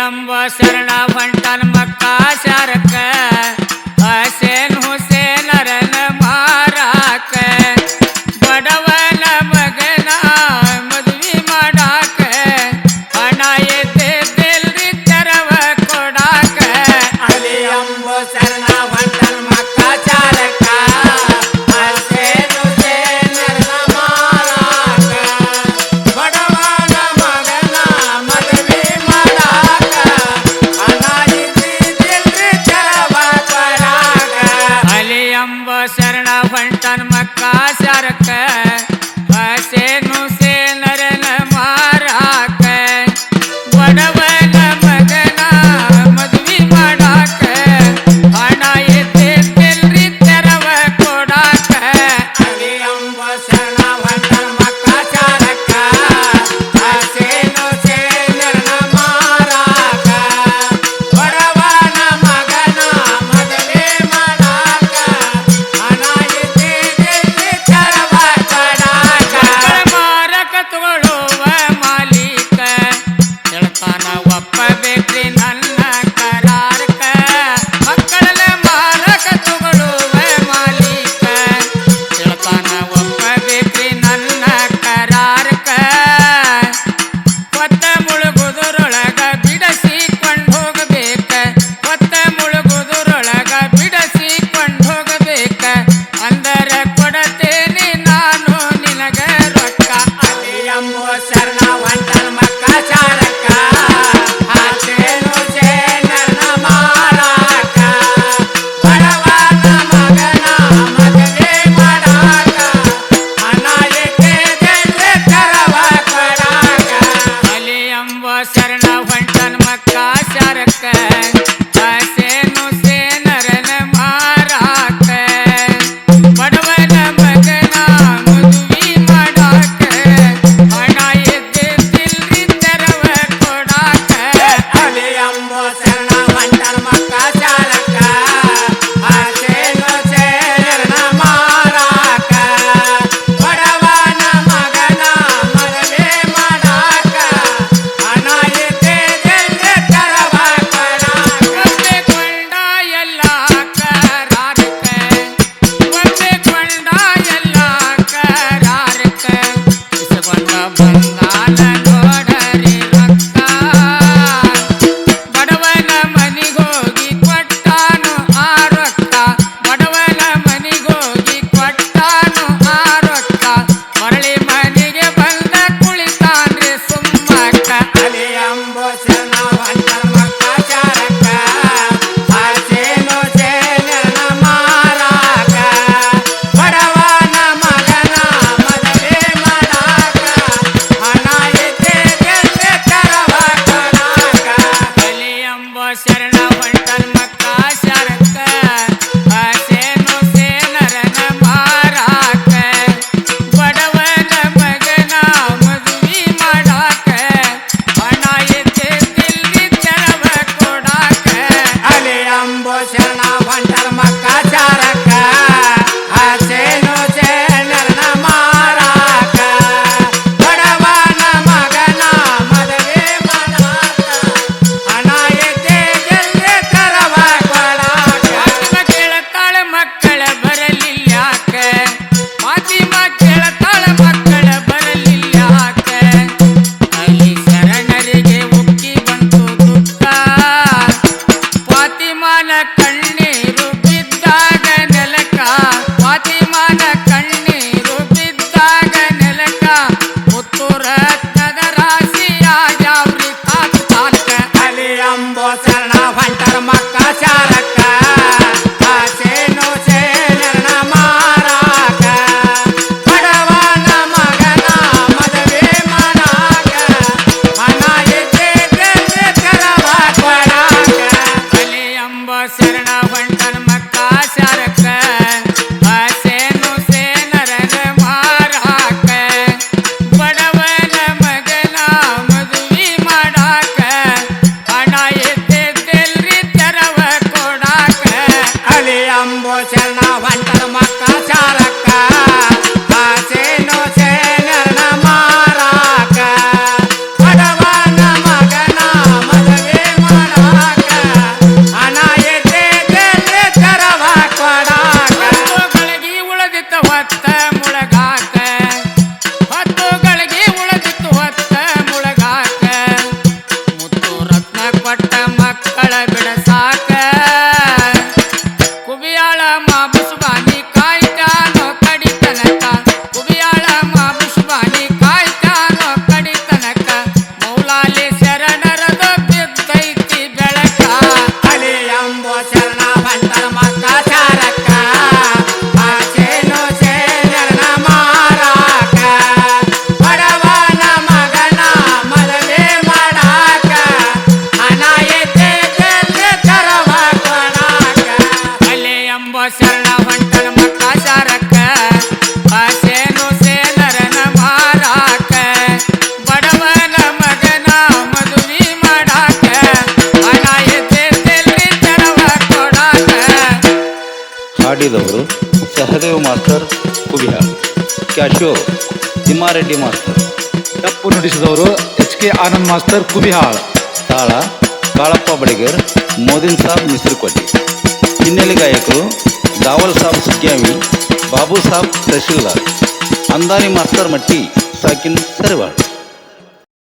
ಶರಣ ಬಂಟನ್ ಮಕ್ಕ ಶಾರಕ್ಕ ಆಸೆ तन मक्का सरक ऐसे మోసన వంటల మక్క ಅಂಬೋಚರಣ ಭಂಡರ ಮಕ್ಕಾಚಾರ ಹೇಳಿದವರು ಸಹದೇವ್ ಮಾಸ್ತರ್ ಕುಬಿಹಾಳ್ ಕ್ಯಾಶೋ ತಿಮ್ಮಾರೆಡ್ಡಿ ಮಾಸ್ತರ್ ಟಪ್ಪು ನುಡಿಸಿದವರು H K Anand master Kubihal. ತಾಳ ಕಾಳಪ್ಪ ಬಡಿಗರ್ ಮೋದಿನ್ ಸಾಬ್ ಮಿಸ್ರಿಕೊಟ್ಟಿ ಹಿನ್ನೆಲೆ ಗಾಯಕರು ದಾವಲ್ ಸಾಬ್ ಸುಗ್ಯಾಮಿ ಬಾಬು ಸಾಬ್ ತಹಶೀಲ್ದಾರ್. ಅಂದಾನಿ ಮಾಸ್ತರ್ ಮಟ್ಟಿ ಸಾಕಿನ್ ಸರಿವಾಳ್.